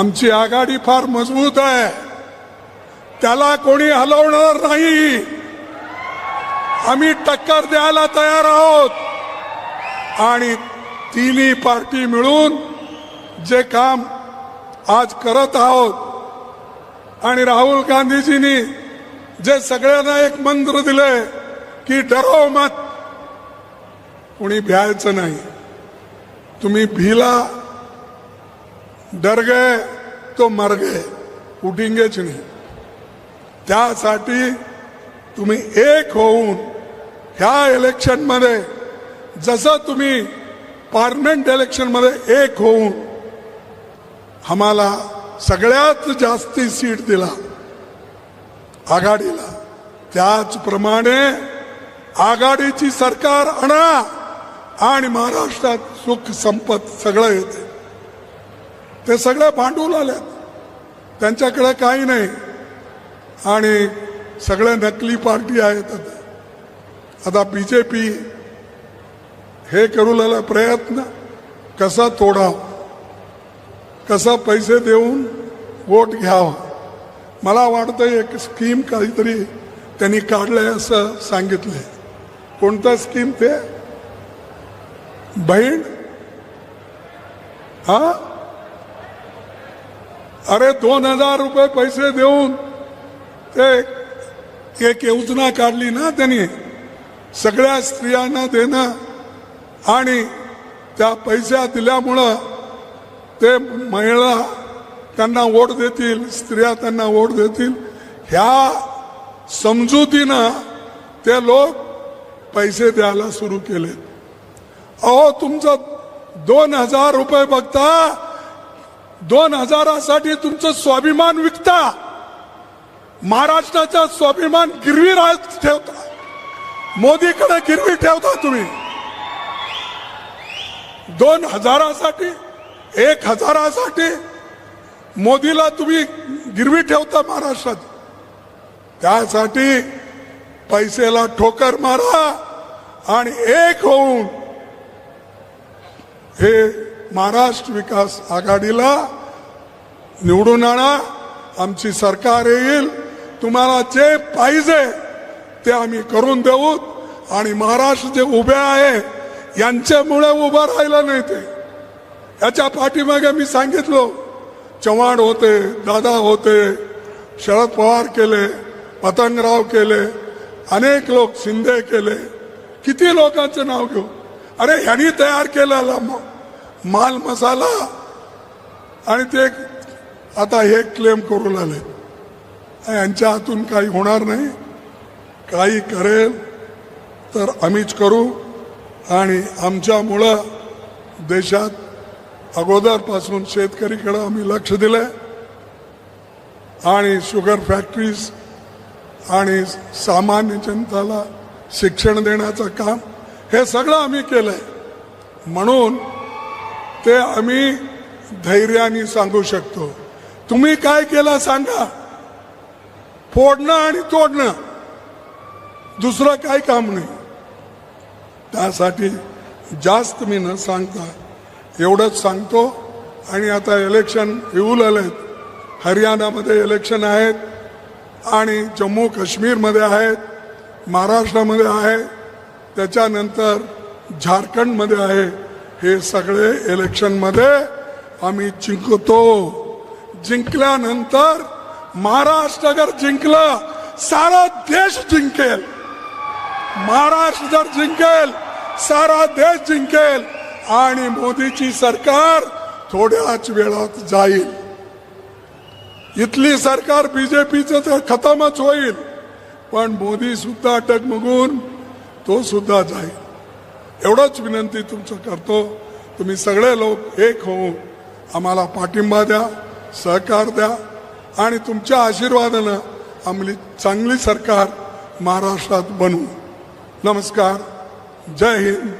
आमची आघाडी फार मजबूत आहे. त्याला कोणी हलवणार नाही. आम्ही टक्कर द्यायला तयार आहोत. आणि तिन्ही पार्टी मिळून जे काम आज करत आहोत. आणि राहुल गांधीजींनी जे सगळ्यांना एक मंत्र दिले की डरो मत. कोणी भ्यायचं नाही. तुम्ही भिला डर गए तो मर गए उठेंगेच नाही? त्यासाठी तुम्ही एक होऊन ह्या इलेक्शनमध्ये जसं तुम्ही पार्लमेंट इलेक्शनमध्ये एक होऊन आम्हाला सगळ्यात जास्ती सीट दिला आघाडीला. त्याचप्रमाणे आघाडीची सरकार आणा आणि महाराष्ट्रात सुख संपत सगळं येते. ते सगळ्या भांडवल आल्यात. त्यांच्याकडे काही नाही. आणि सगळ्या नकली पार्टी आहेत आता. आता बी जे पी हे करू लागला प्रयत्न. कसा तोडाव? कसा पैसे देऊन वोट घ्यावा? मला वाटतं एक स्कीम काहीतरी त्यांनी काढलं असं सांगितलंय. कोणतं स्कीम ते? बहीण? हा? अरे दोन हजार रुपये पैसे देऊन ते एक योजना काढली ना त्यांनी. सगळ्या स्त्रियांना देणं आणि त्या पैसा दिल्यामुळं ते महिला त्यांना वोट देतील स्त्रिया त्यांना वोट देतील. ह्या समजुतीनं ते लोक पैसे द्यायला सुरू केले अहो तुमचं दोन हजार रुपये बघता दोन हजारासाठी तुमचं स्वाभिमान विकता. महाराष्ट्राचा स्वाभिमान गिरवी राहत ठेवता. मोदीकडे गिरवी ठेवता तुम्ही. दोन हजारासाठी एक हजारासाठी मोदीला तुम्ही गिरवी ठेवता महाराष्ट्रात. त्यासाठी पैसेला ठोकर मारा आणि एक होऊन हे महाराष्ट्र विकास आघाडीला निवडून आणा. आमची सरकार येईल. तुम्हाला जे पाहिजे ते आम्ही करून देऊ. आणि महाराष्ट्र जे उभे आहे यांच्यामुळे उभं राहिलं नाही ते. याच्या पाठीमागे मी सांगितलो चव्हाण होते दादा होते शरद पवार केले पतंगराव केले अनेक लोक शिंदे केले. किती लोकांचं नाव घेऊ? अरे ह्यांनी तयार केलेला मग माल मसाला आणि ते आता हे क्लेम करू लागले. यांच्या हातून काही होणार नाही. काही करेल तर आम्हीच करू. आणि आमच्यामुळं देशात अगोदरपासून शेतकरीकडं आम्ही लक्ष दिलं आणि शुगर फॅक्टरीज आणि सामान्य जनताला शिक्षण देण्याचं काम हे सगळं आम्ही केलं आहे म्हणून ते आम्ही धैर्याने सांगू शकतो. तुम्ही काय केलं सांगा. फोडणं आणि तोडणं. दुसरं काही काम नाही. त्यासाठी जास्त मी न सांगता एवढंच सांगतो. आणि आता इलेक्शन येऊ लागलेत हरियाणामध्ये इलेक्शन आहेत. आणि जम्मू काश्मीरमध्ये आहेत. महाराष्ट्रामध्ये आहे त्याच्यानंतर झारखंडमध्ये आहे. हे सगळे इलेक्शनमध्ये आम्ही जिंकतो. जिंकल्यानंतर महाराष्ट्र अगर जिंकलं सारा देश जिंकेल. महाराष्ट्र जर जिंकेल सारा देश जिंकेल आणि मोदीची सरकार थोड्याच वेळात जाईल. इथली सरकार बीजेपीचं तर खतमच होईल पण मोदी सुद्धा टगमगून तो सुद्धा जाईल. एवढंच विनंती तुमचं करतो. तुम्ही सगळे लोक एक होऊन आम्हाला पाठिंबा द्या सहकार द्या आणि तुमच्या आशीर्वादानं आमली चांगली सरकार महाराष्ट्रात बनवू नमस्कार. जय हिंद.